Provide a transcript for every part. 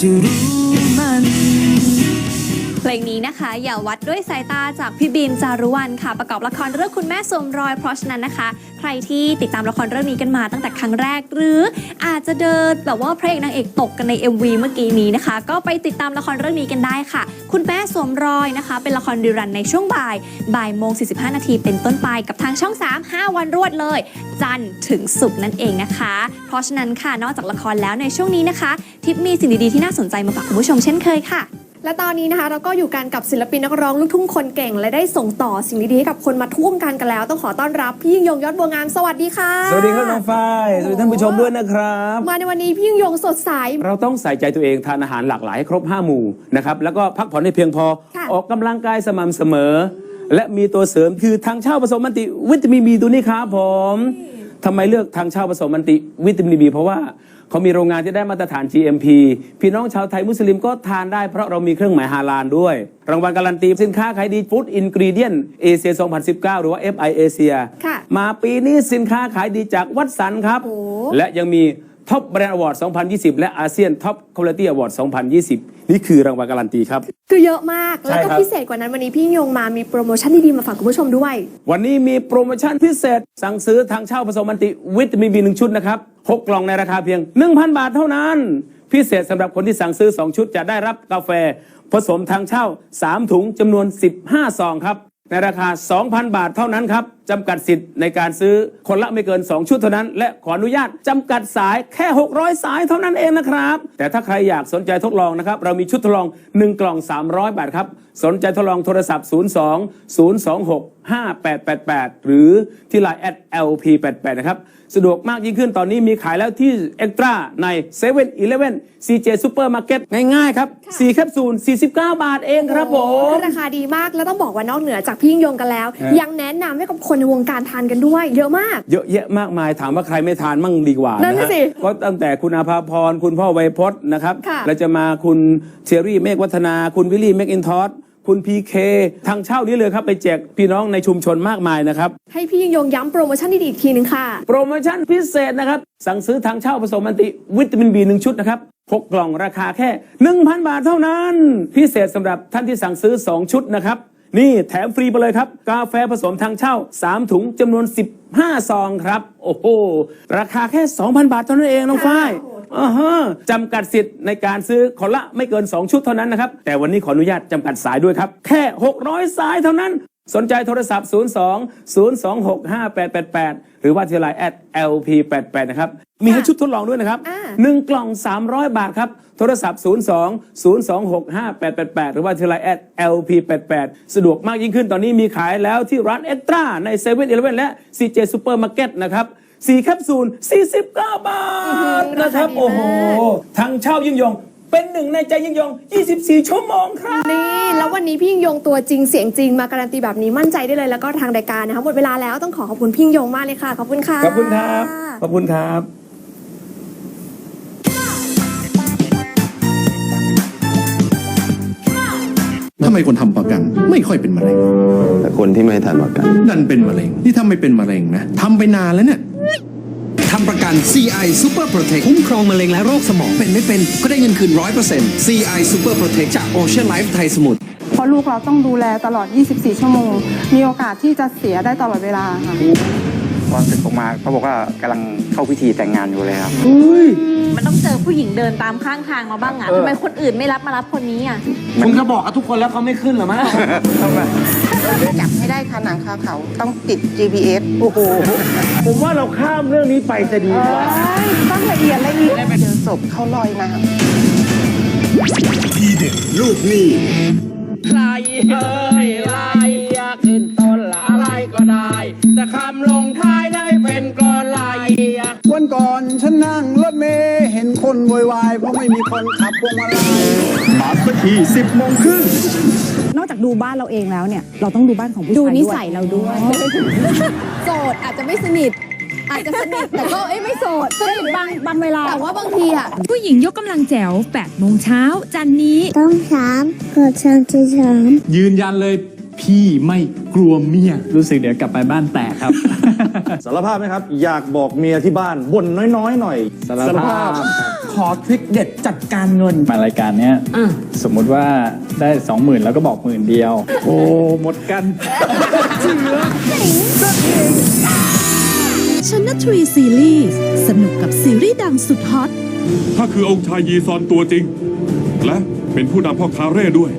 จะรู้มัน ลงนี้นะคะ อย่าวัดด้วยสายตาจากพี่บีมจารุวรรณค่ะ ประกอบละครเรื่องคุณแม่สวมรอย เพราะฉะนั้นนะคะ ใครที่ติดตามละครเรื่องนี้กันมาตั้งแต่ครั้งแรก หรืออาจจะเดินแบบว่าพระเอกนางเอกตกกันใน MV เมื่อกี้นี้นะคะ ก็ไปติดตามละครเรื่องนี้กันได้ค่ะ คุณแม่สวมรอยนะคะ เป็นละครดีรันในช่วงบ่ายบ่ายโมง45 นาทีเป็นต้นไปกับทางช่อง 3 5 วันรวดเลย จันทร์ถึงศุกร์นั่นเองนะคะ เพราะฉะนั้นค่ะนอกจากละครแล้วในช่วงนี้นะคะ ทิปมีสิ่งดีๆที่น่าสนใจมาฝากคุณผู้ชมเช่นเคยค่ะ และตอนนี้นะคะเราก็อยู่กันกับศิลปินนักร้องลูกทุ่งคนเก่ง และได้ส่งต่อสิ่งดีๆให้กับคนมาทุ่วงกันกันแล้ว ต้องขอต้อนรับพี่ยิ่งยงยอดบัวงามสวัสดีค่ะสวัสดีครับน้องฝ้ายสวัสดีท่านผู้ชมด้วยนะครับ มาในวันนี้พี่ยิ่งยงสดใส เราต้องใส่ใจตัวเองทานอาหารหลากหลายให้ครบ 5 หมู่นะครับแล้วก็พักผ่อนให้เพียงพอ ค่ะ ออกกำลังกายสม่ำเสมอ และมีตัวเสริมคือทางเช่าผสมมันติวิตามินบีตัวนี้ครับผม ทำไมเลือกทางเช่าผสมมันติวิตามินบีเพราะว่าเขามีโรงงานที่ได้มาตรฐาน GMP พี่น้องชาวไทยมุสลิมก็ทานได้เพราะเรามีเครื่องหมายฮาลาลด้วย รางวัลการันตีสินค้าขายดีฟู้ดอินกรีเดียนเอเชีย 2019 หรือว่า FI เอเชียค่ะมาปีนี้สินค้าขายดีจากวัดสันครับโอ้และยังมี ท็อปแบรนด์อวอร์ด 2020 และอาเซียนท็อปคุณภาพอวอร์ด 2020 นี่คือรางวัลการันตีครับ คือเยอะมาก แล้วก็ใช่ครับพิเศษกว่านั้นวันนี้พี่ยิ่งยงมามีโปรโมชั่นดีๆมาฝากคุณผู้ชมด้วย วันนี้มีโปรโมชั่นพิเศษ สั่งซื้อทางเช่าผสมมันติวิตามินบีหนึ่งชุดนะครับหกกล่องในราคาเพียง 1,000 บาทเท่านั้น พิเศษสำหรับคนที่สั่งซื้อ 2 ชุดจะได้รับกาแฟ ผสมทางเช่า 3 ถุงจำนวน 15 ซองครับในราคา 2,000 บาทเท่านั้นครับ จำกัดสิทธิ์ในการซื้อคนละไม่เกิน 2 ชุดเท่านั้น และขออนุญาตจำกัดสายแค่ 600 สายเท่านั้นเองนะครับ แต่ถ้าใครอยากสนใจทดลองนะครับ เรามีชุดทดลอง 1 กล่อง 300 บาทครับ สนใจทดลองโทรศัพท์ 02 026 5888 หรือที่ไลน์ at lp88 นะครับ สะดวกมากยิ่งขึ้นตอนนี้มีขายแล้วที่เอ็กตร้าใน7 e เ e ่ e อ CJ Supermarket ง่ายๆครับ4แคปซูล49 บาทเองครับผม ราคาดีมากแล้วต้องบอกว่านอกเหนือจากพี่ยิ่งยงกันแล้วฮะยังแนะนำให้กับคนในวงการทานกันด้วย เยอะมาก เยอะแยะมากมายถามว่าใครไม่ทานมั่งดีกว่านั่นนะน่ะฮะสิก็ตั้งแต่คุณอาภาพรคุณพ่อไวยพจน์นะครับค่ะเราจะมาคุณเชอรี่เมฆวัฒนา คุณวิลลี่เมกอินทอสคุณพีเคทางเช่านี้เลยครับ ไปแจกพี่น้องในชุมชนมากมายนะครับ ให้พี่ยิ่งยงย้ำโปรโมชั่นดีๆอีกทีหนึ่งค่ะ โปรโมชั่นพิเศษนะครับ สั่งซื้อทางเช่าผสมมันติวิตามินบีหนึ่งชุดนะครับหกกล่องราคาแค่ 1,000 บาทเท่านั้น พิเศษสำหรับท่านที่สั่งซื้อ 2 ชุดนะครับ นี่แถมฟรีไปเลยครับ กาแฟผสมทางเช่า 3 ถุงจำนวน 15 ซองครับ โอ้โห ราคาแค่ 2,000 บาทเท่านั้นเองน้องฝ้ายอ่าฮะจำกัดสิทธิ์ในการซื้อคนละไม่เกิน 2 ชุดเท่านั้นนะครับ แต่วันนี้ขออนุญาตจำกัดสายด้วยครับ แค่ 600 สายเท่านั้น สนใจโทรศัพท์ 02 026 5888 หรือว่าที่ไลน์ at lp88 นะครับ มีให้ชุดทดลองด้วยนะครับอ่าหนึ่งกล่อง 300 บาทครับ โทรศัพท์ 02 026 5888 หรือว่าที่ไลน์ at lp88 สะดวกมากยิ่งขึ้นตอนนี้มีขายแล้วที่ร้านเอ็กตร้าใน7 e เ e ่ e อและ CJ Supermarket นะครับ4แคปซูล49 บาทนะครับ โอ้โหทางเช่ายิ่งยง เป็นหนึ่งในใจยิ่งยง 24 ชั่วโมงครับ นี่ แล้ววันนี้พี่ยิ่งยงตัวจริงเสียงจริงมาการันตีแบบนี้มั่นใจได้เลยแล้วก็ทางรายการนะคะหมดเวลาแล้วต้องขอขอบคุณพี่ยิ่งยงมากเลยค่ะ ขอบคุณค่ะ ขอบคุณครับ ขอบคุณครับทำไมคนทำประกันไม่ค่อยเป็นมะเร็งแต่คนที่ไม่ทันประกันดันเป็นมะเร็งนี่ถ้าไม่เป็นมะเร็งนะทำไปนานแล้วเนี่ยทำประ กัน CI Super Protect คุ้มครองมะเร็งและโรคสมอง เป็นไม่เป็นก็ได้เงินคืน 100% CI Super Protect จาก Ocean Life ไทยสมุทรเพราะลูกเราต้องดูแลตลอด 24 ชั่วโมง มีโอกาสที่จะเสียได้ตลอดเวลาค่ะตอนศึกออกมาเขาบอกว่ากำลังเข้าพิธีแต่งงานอยู่เลยครับมันต้องเจอผู้หญิงเดินตามข้างทางมาบ้างอะทำไมคนอื่นไม่รับมารับคนนี้อะผมจะบอกกับทุกคนแล้วเขาไม่ขึ้นหรอมั้งจับให้ได้คาหนังคาเขาต้องติด GPS โอ้โห ผมว่าเราข้ามเรื่องนี้ไปจะดีกว่าต้องละเอียดละเอียดเจอศพเขาลอยน้ำใครเอ้ยลายอยากขึ้นต้นละอะไรก็ได้ แต่คำลงท้ายได้เป็นกรอนลายวันก่อนฉันนั่งรถเมล์เห็นคนโวยวายเพราะไม่มีคนขับพวงมาลัยมาสัก ทีสิบโมงครึ่ง นอกจากดูบ้านเราเองแล้วเนี่ย เราต้องดูบ้านของผู้ชายดูด้วยนิสัยเราด้วย โสดอาจจะไม่สนิท อาจจะสนิท แต่ก็เอ้ยไม่โสดสนิทบางบางเวลา แต่ว่าบางทีอะผู้หญิงยกกำลังแจ๋ว8โมงเช้าจันนี้ ต้องสามกดสามสิบสามยืนยันเลยพี่ไม่กลัวเมีย รู้สึกเดี๋ยวกลับไปบ้านแตกครับ สารภาพไหมครับ อยากบอกเมียที่บ้านบ่นน้อยๆ หน่อย สารภาพ ขอทริคเด็ดจัดการเงิน มารายการเนี้ยสมมุติว่าได้สองหมื่นแล้วก็บอกหมื่นเดียว โอ้หมดกัน ชนะทรีซีรีส์สนุกกับซีรีส์ดังสุดฮอต ถ้าคือองค์ชายยีซอนตัวจริง และเป็นผู้นำพ่อคาเร่ด้วย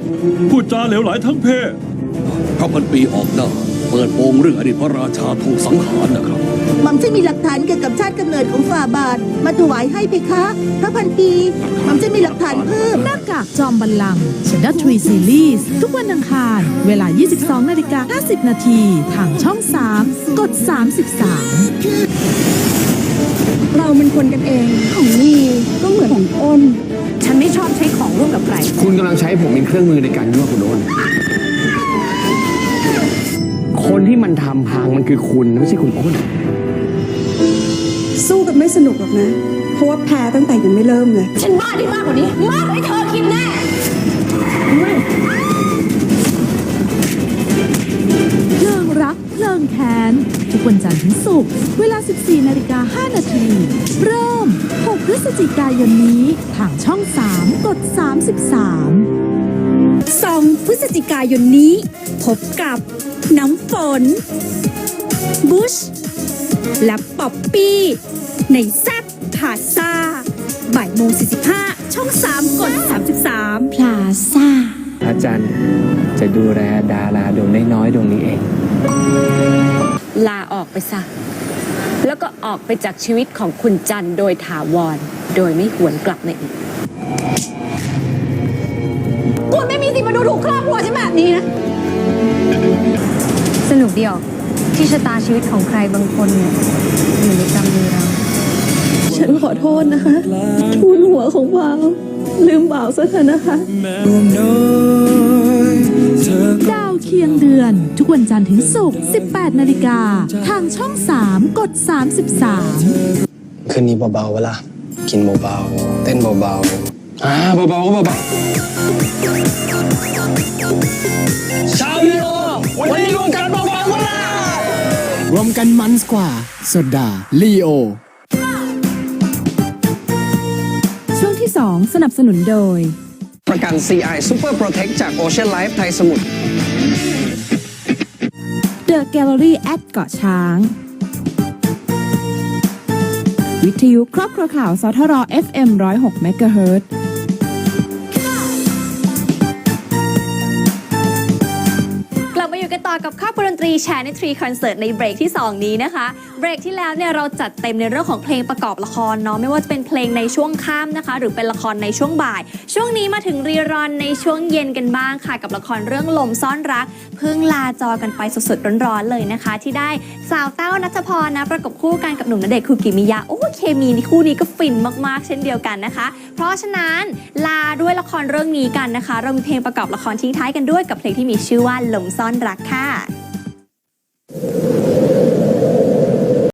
พูดจาเหลวไหลทั้งเพศ พระพันปีออกหน้า เปิดโปงเรื่องอดีตพระราชาถูกสังหารนะครับ หม่อมจะมีหลักฐานเกี่ยวกับชาติกำเนิดของฝ่าบาท มาถวายให้เพคะพระพันปีหม่อมจะมีหลักฐานเพิ่ม หน้ากากจอมบัลลังก์ชนะทรีซีรีส์ทุกวันอังคาร เวลา 22นาฬิกา50 นาทีทางช่อง 3 กด 33 เราเป็นคนกันเอง ของนี่ก็เหมือนของอ้น ฉันไม่ชอบใช้ของร่วมกับใคร คุณกำลังใช้ผมเป็นเครื่องมือในการยั่วคุณโอนคนที่มันทำพังมันคือคุณไม่ใช่คุณอ้น สู้กันไม่สนุกหรอกนะ เพราะว่าแพ้ตั้งแต่ยังไม่เริ่มเลย ฉันบ้าได้มากกว่านี้ มากกว่าที่เธอคิดแน่เพลิงรักเพลิงแค้น ทุกวันจันทร์ถึงศุกร์เวลา 14นาฬิกา5นาที เริ่ม 6 พฤศจิกายนนี้ ทางช่อง 3 กด 33 2 พฤศจิกายนนี้ พบกับน้ำฝนบุชและป๊อปปี้ ในแซบพาซาบ่ายโมง45 ช่อง 3 กด 33 พลาซ่าพระจันทร์จะดูแลดาราดวงน้อยๆดวงนี้เอง ลาออกไปซะ แล้วก็ออกไปจากชีวิตของคุณจันโดยถาวร โดยไม่หวนกลับมาอีกคุณไม่มีสิทธิ์มาดูถูกครอบครัวฉันแบบนี้นะ สนุกเดียวที่ชะตาชีวิตของใครบางคนเนี่ยอยู่ในกำมือเรา ฉันขอโทษนะคะ ทูลหัวของบ่าว ลืมบ่าวซะเถอะนะคะ ดาวเคียงเดือน ทุกวันจันทร์ถึงศุกร์ 18 นาฬิกา ทางช่อง 3 กด 33คืนนี้เบาๆเวลากินเบาๆ เต้นเบาๆ อ่าเบาๆก็เบาๆชาวโลวันนี้รวมกันเบาๆเวลารวมกันมันกว่าโซดาลีโอ สนับสนุนโดย ประกัน CI Super Protect จาก Ocean Life ไทยสมุทร The Gallery at เกาะช้าง วิทยุครอบครัวข่าวสทร FM 106 MHz ต่อกับข้าวดนตรีแชร์ในทรีคอนเสิร์ตในเบรกที่ 2 นี้นะคะ เบรกที่แล้วเนี่ยเราจัดเต็มในเรื่องของเพลงประกอบละครเนาะไม่ว่าจะเป็นเพลงในช่วงค่ำนะคะ หรือเป็นละครในช่วงบ่าย ช่วงนี้มาถึงรีรอนในช่วงเย็นกันบ้างค่ะ กับละครเรื่องลมซ่อนรักเพิ่งลาจอกันไปสดๆร้อนๆเลยนะคะ ที่ได้สาวเต้านัทพรนะประกบคู่กันกับหนุ่มณเดชน์คุกิมิยะโอ้เคมีในคู่นี้ก็ฟินมากๆ เช่นเดียวกันนะคะ เพราะฉะนั้นลาด้วยละครเรื่องนี้กันนะคะ เรามีเพลงประกอบละครทิ้งท้ายกันด้วยกับเพลงที่มีชื่อว่าลมซ่อนรักค่ะค่ะ